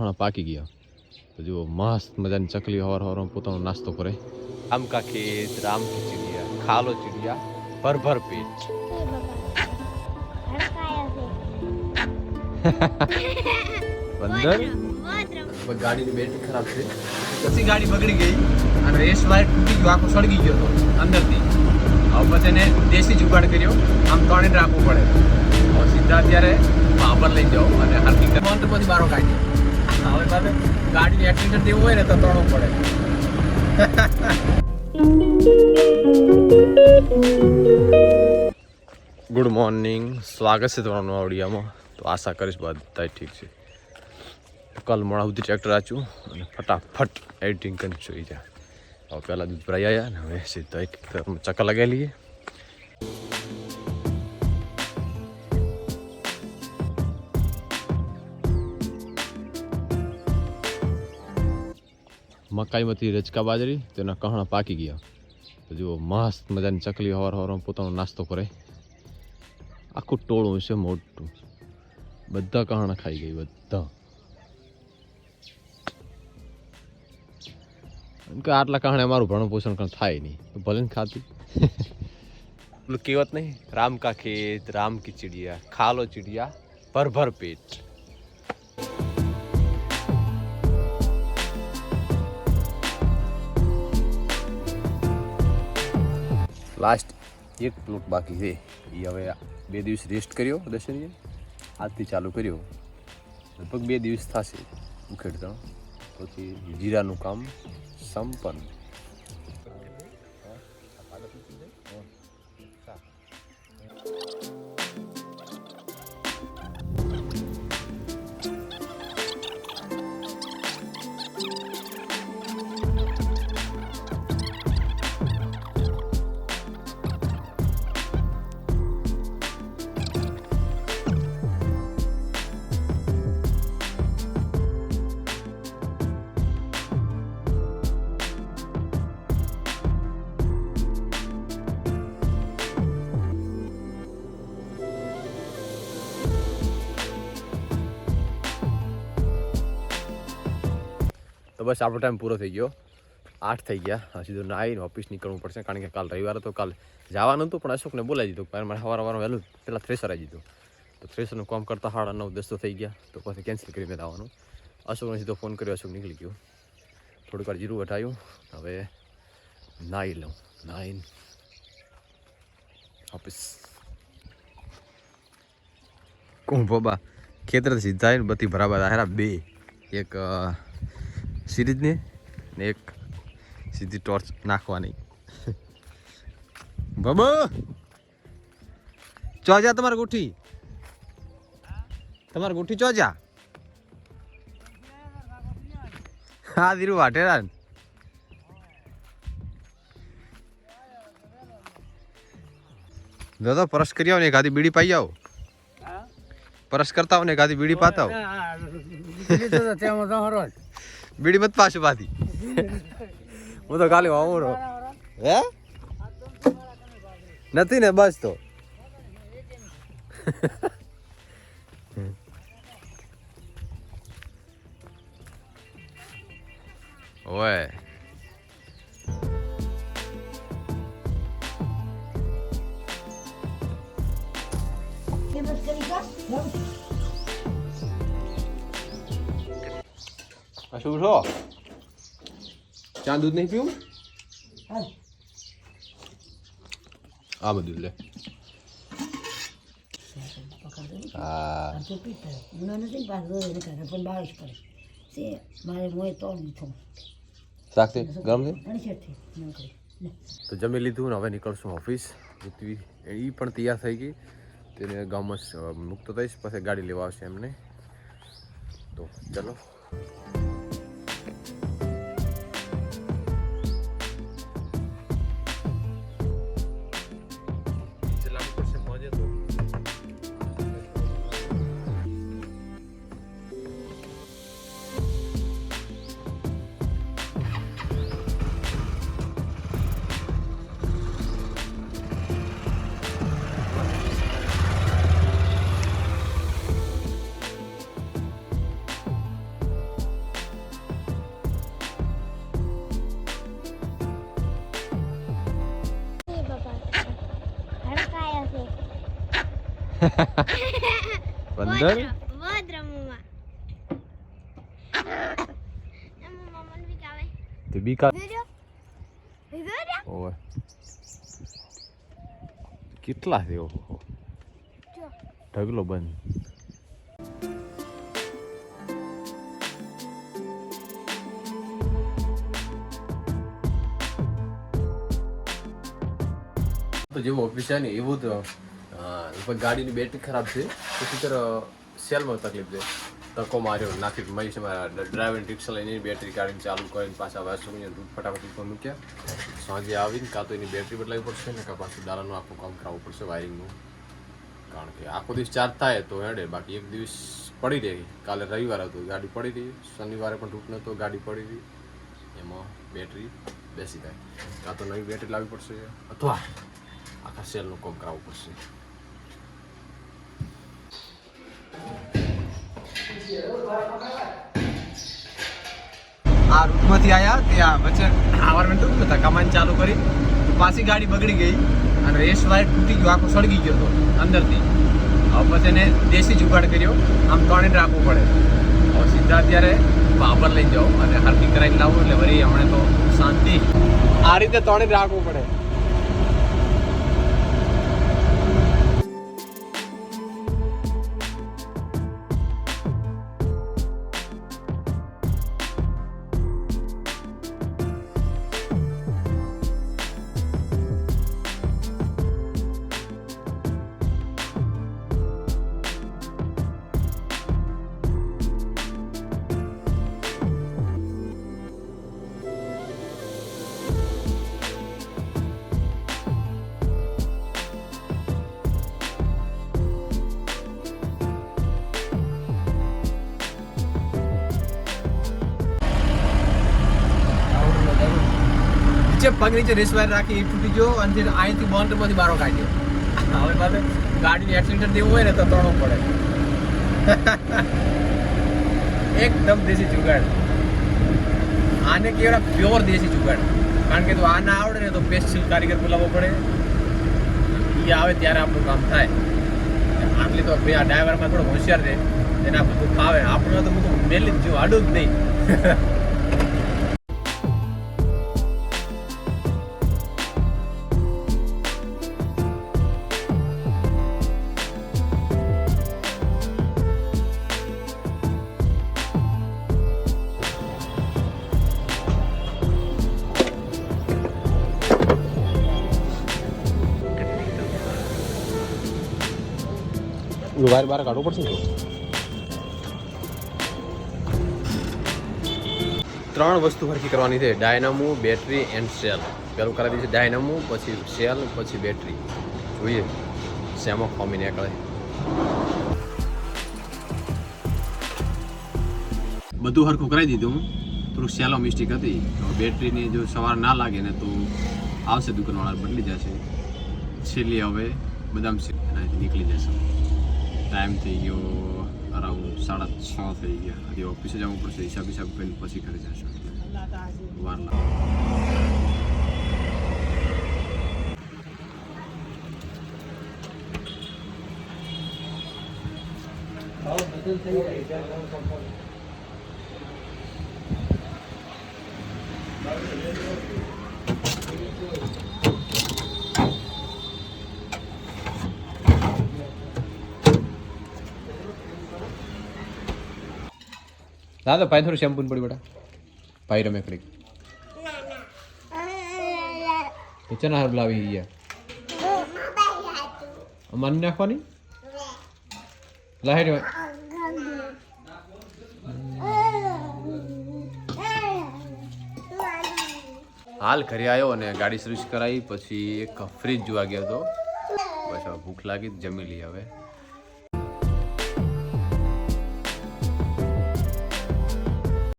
કહણા પાકી ગયા. તો જુઓ મસ્ત મજાની ચકલી હવાર હવાર પોતાનો નાસ્તો કરે. આમ કા ખેત રામ કી ચિડિયા ખાલો ચિડિયા ભર ભર પેટ. બંદર? ગાડીની બેટરી ખરાબ છે પછી ગાડી બગડી ગઈ અને રેસ વાયર તૂટી ગયો આખો સળગી ગયો હતો અંદરથી. હવે પછી એને દેશી જુગાડ કર્યો. આમ ત્રણે રાખવું પડે. સીધા અત્યારે પાવર લઈ જાઓ અને હરકી મંત્ર પછી બારો કાઢી હવે પાછે ગાડીની એક્સિડન્ટ એવું હોય ને તો તણો પડે. ગુડ મોર્નિંગ સ્વાગત છે તમારું ઓડિયામાં તો આશા કરીશ બધા ઠીક છે. કાલ મોડા સુધી ટ્રેક્ટર આચું અને ફટાફટ એડિટિંગ કરી જોઈ જાય હવે પહેલાં દૂધ ભરાઈ આવ્યા ને હવે સીધા એક ચક્કર લગાવી લઈએ. મકાઈમાંથી રચકા બાજરી, તેના કહણા પાકી ગયા. તો જુઓ, મસ્ત મજાની ચકલી હવાર હવાર પોતાનો નાસ્તો કરે. આખું ટોળું છે મોટું. બધા કહણા ખાઈ ગઈ, બધા. કે આટલા કહણે મારું ભરણ પોષણ કણ થાય નહીં. ભલે ને ખાતું કહેવત નહીં, રામ કા ખેત, રામ કી ચિડિયા, ખાલો ચિડિયા, ભર ભર પેટ. લાસ્ટ એક પ્લોટ બાકી છે. એ હવે બે દિવસ રેસ્ટ કર્યો દર્શનીએ આજથી ચાલુ કર્યો. લગભગ બે દિવસ થશે ઉખેડતા. પછી જીરાનું કામ સંપન્ન. તો બસ આપણો ટાઈમ પૂરો થઈ ગયો. આઠ થઈ ગયા. સીધું નાહીને ઓફિસ નીકળવું પડશે. કારણ કે કાલ રવિવાર હતો કાલ જવાનું હતું, પણ અશોકને બોલાવી દીધું. કારણ મારે સવાર વાર વહેલું પહેલાં થ્રેસર આવી દીધું તો થ્રેસરનું કામ કરતાં સાડા નવ, દસ તો થઈ ગયા. તો પછી કેન્સલ કરીને આવવાનું. અશોકને સીધો ફોન કર્યો. અશોક નીકળી ગયો. થોડીક વાર જીરું વટાયું હવે નાહી લઉં. નાહીને ઓફિસ કોણ બોબા ખેતર સીધા બધી બરાબર આહેરા બે. એક સિરીજને ને એક સીધી ટોર્ચ નાખવાની. બબો! ચોજા તમારે ગુઠી? તમારે ગુઠી ચોજા? હા ધીરુ વાટેરા દાદા પરશ પરસ કરી આવો ને એક આધી બીડી પાઈ આવો. પરસ કરતા આવો ને એક આધી બીડી પાતા આવો. બીડી મત પાછું પાછી. હું તો ખાલી વાવરો હે? નથી ને બસ તો. શું છો? ચા દૂધ નહીં પીવું? આ બધું લે. હા. શાક ગરમ તો જમી લીધું ને હવે નીકળશું ઓફિસ. એ પણ તૈયાર થઈ ગઈ. તેને ગામમાં મુક્ત થઈશ. પછી ગાડી લેવા આવશે એમને. તો ચલો. પંદર તે બીકા ઓય કેટલા છે ઓહો ઢગલો બંધ તો જેવું ઓફિસ છે ને એવું જ અ, ઉપર ગાડીની બેટરી ખરાબ છે. પછી તર સેલમાં તકલીફ છે. તકો માર્યો. નાખી મળી છે મારા ડ્રાઈવર રિક્ષા લઈને બેટરી કાઢીને ચાલુ કરીને પાછા વાસુ ફટાફટ ઉપર મૂક્યા. સાંજે આવીને કાં તો એની બેટરી બદલાવી પડશે ને કાં પાછું દાડાનું આખું કામ કરાવવું પડશે વાયરિંગનું કારણ કે આખો દિવસ ચાર્જ થાય તો હેડે. બાકી એક દિવસ પડી રહી. કાલે રવિવાર હતો, ગાડી પડી રહી. શનિવારે પણ તૂટ નહોતો, ગાડી પડી રહી. એમાં બેટરી બેસી જાય. કાં તો નવી બેટરી લાવવી પડશે અથવા આખા સેલનું કામ કરાવવું પડશે. આ રૂટમાંથી આવ્યા ત્યાં વચ્ચે આવવાનું હતું હતા કમાન ચાલુ કરી. પાછી ગાડી બગડી ગઈ અને રેસ વાયર તૂટી ગયો, આખો સળગી ગયો હતો અંદરથી. હવે પછી એને દેશી જુગાડ કર્યો. આમ તણીને રાખવું પડે. હવે સીધા અત્યારે બાબર લઈ જાઓ અને હરકી કરાવી લાવો એટલે વળી હમણાં તો શાંતિ. આ રીતે તણીને રાખવું પડે. નીચે પગ નીચે રેસવાયર રાખી એ તૂટી ગયો અને અહીંથી બોન્ડમાંથી બારો કાઢ્યો. હવે પાછું ગાડીને એક્સિડન્ટ દેવું હોય ને તો તણવું પડે. એકદમ દેશી જુગાડ. આને કેવડા પ્યોર દેશી જુગાડ. કારણ કે તો આ ના આવડે ને તો સ્પેશિયલ કારીગર બોલાવવો પડે. એ આવે ત્યારે આપણું કામ થાય. આટલી તો ભાઈ આ ડ્રાઈવરમાં થોડો હોશિયાર રહે એને આ બધું ફાવે. આપણે તો બધું મેલી જ જો, આડું જ નહીં. વાયર બહાર કાઢવું પડશે ત્રણ વસ્તુ હરખી કરવાની છે. Dynamo, battery and cell. પેલું કરાવી છે ડાયનામો, પછી સેલ, પછી બેટરી. જોઈએ શેમાં ખોમી નીકળે. બધું હરખું કરાવી દીધું થોડુંક સેલો મિસ્ટેક હતી. તો બેટરીની જો સવાર ના લાગે ને તો આવશે દુકાનવાળા, બદલી જશે. છેલ્લી હવે બદામ નીકળી જશે. ટાઈમ થઈ ગયો અરાઉન્ડ સાડા છ થઈ ગયા. હજી ઓફિસે જવું પડશે, હિસાબ હિસાબ કરીને પછી ઘરે જશે વાર લાગે દાદા ભાઈ થોડું શેમ્પૂ પડી બેટા ભાઈ રમે ખરી કિચન હાર લાવી ગયા અમારી નાખવાની લાહેડ હાલ ઘરે આવ્યો અને ગાડી સર્વિસ કરાવી પછી એક ફ્રીજ જોવા ગયો હતો પછી ભૂખ લાગી તો જમી લઈ હવે